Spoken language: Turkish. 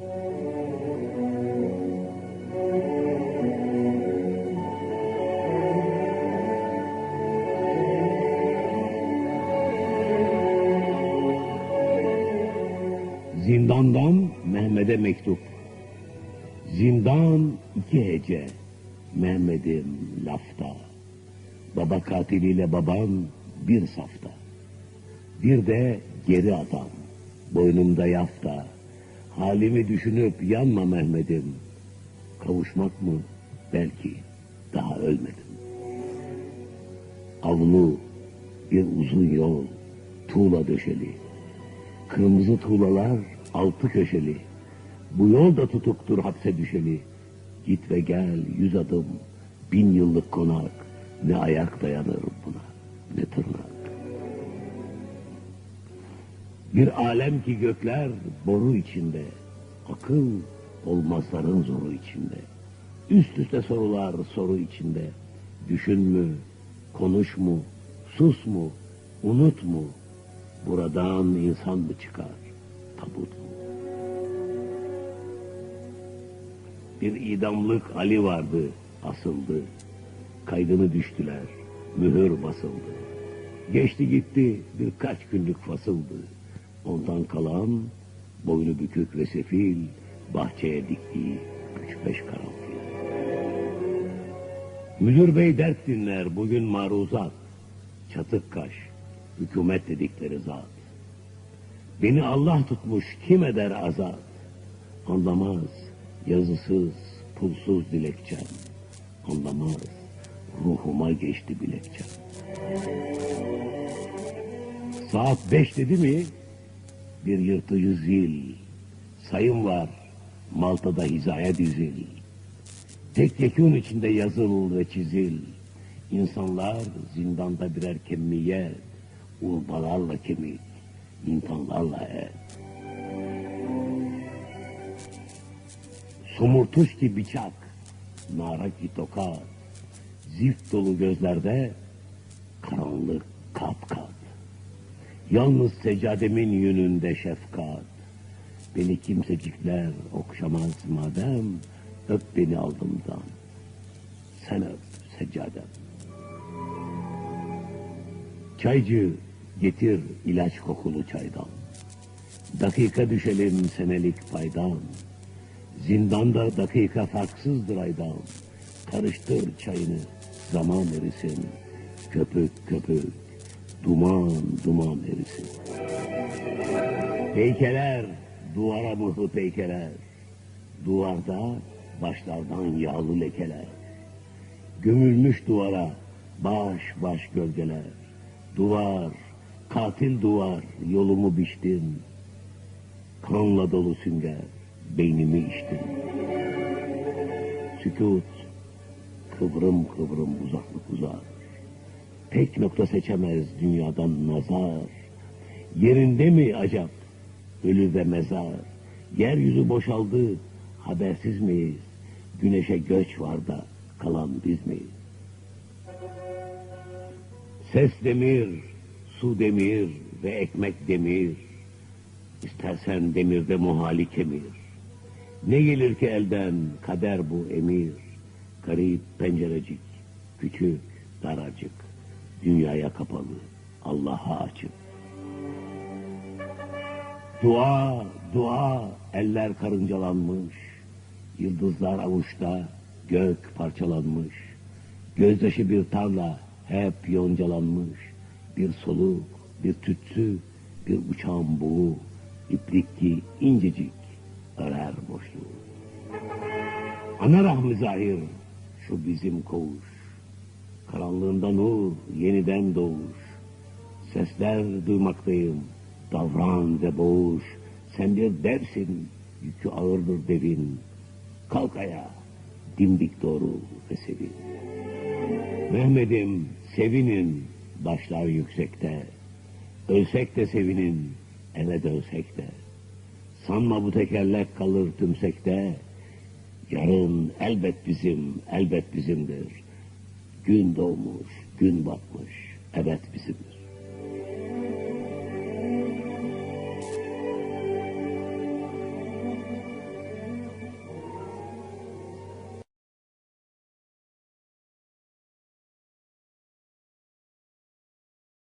Zindandan Mehmet'e mektup. Zindan iki hece. Mehmet'im lafta. Baba katiliyle babam bir safta. Bir de geri adam. Boynumda yafta. Halimi düşünüp yanma Mehmet'im. Kavuşmak mı? Belki. Daha ölmedim. Avlu bir uzun yol. Tuğla döşeli. Kırmızı tuğlalar altı köşeli. Bu yol da tutuktur hapse düşeli. Git ve gel yüz adım, bin yıllık konak. Ne ayak dayanır buna, ne tırnak. Bir alem ki gökler boru içinde. Akıl olmazların zoru içinde. Üst üste sorular soru içinde. Düşün mü, konuş mu, sus mu, unut mu? Buradan insan mı çıkar, tabut mu? Bir idamlık Ali vardı, asıldı. Kaydını düştüler, mühür basıldı. Geçti gitti birkaç günlük fasıldı. Ondan kalan boynu bükük ve sefil bahçeye diktiği üç beş karanfil. Müdür bey dert dinler bugün maruzat. Çatık kaş, hükümet dedikleri zat. Beni Allah tutmuş kim eder azat? Anlamaz yazısız, pulsuz dilekçem. Anlamaz ruhuma geçti bilekçem. Saat beş dedi mi bir yırtıcı zil. Sayım var Malta'da hizaya dizil. Tek yekun içinde yazıl ve çizil. İnsanlar zindanda birer kemiyet, urbalarla kemik, insanlarla et. Somurtuş ki bıçak, nara ki tokat, zift dolu gözlerde karanlık kat. Yalnız seccademin yönünde şefkat. Beni kimsecikler okşamaz madem, öp beni aldımdan. Sen öp seccadem. Çaycı getir ilaç kokulu çaydan. Dakika düşelim senelik paydan. Zindanda dakika farksızdır aydan. Karıştır çayını, zaman erisin. Köpük köpük, duman duman erisin. Peykeler, duvara mıhlı peykeler. Duvarda başlardan yağlı lekeler. Gömülmüş duvara baş baş gölgeler. Duvar, katil duvar, yolumu biçtin. Kanla dolu sünger, beynimi içtin. Sükut, kıvrım kıvrım uzaklık uzar. Tek nokta seçemez dünyadan nazar. Yerinde mi acap, ölü ve mezar? Yeryüzü boşaldı, habersiz miyiz? Güneşe göç var da kalan biz miyiz? Ses demir, su demir ve ekmek demir. İstersen demirde muhali kemir. Ne gelir ki elden kader bu emir. Garip pencerecik, küçük, daracık. Dünyaya kapalı, Allah'a açık. Dua, dua, eller karıncalanmış. Yıldızlar avuçta, gök parçalanmış. Gözyaşı bir tarla, hep yoncalanmış. Bir soluk, bir tütsü, bir uçan buğu. İplik ki incecik, örer boşluğu. Ana rahmi zahir, şu bizim koğuş. Karanlığında nur, yeniden doğuş. Sesler duymaktayım, davran ve boğuş. Sen bir dersin, yükü ağırdır devin. Kalk ayağa, dimdik doğru ve sevin. Mehmet'im sevinin, başlar yüksekte. Ölsek de sevinin, eve dönsek de. Sanma bu tekerlek kalır tümsekte. Yarın elbet bizim, elbet bizimdir. Gün doğmuş, gün batmış, evet bizimdir.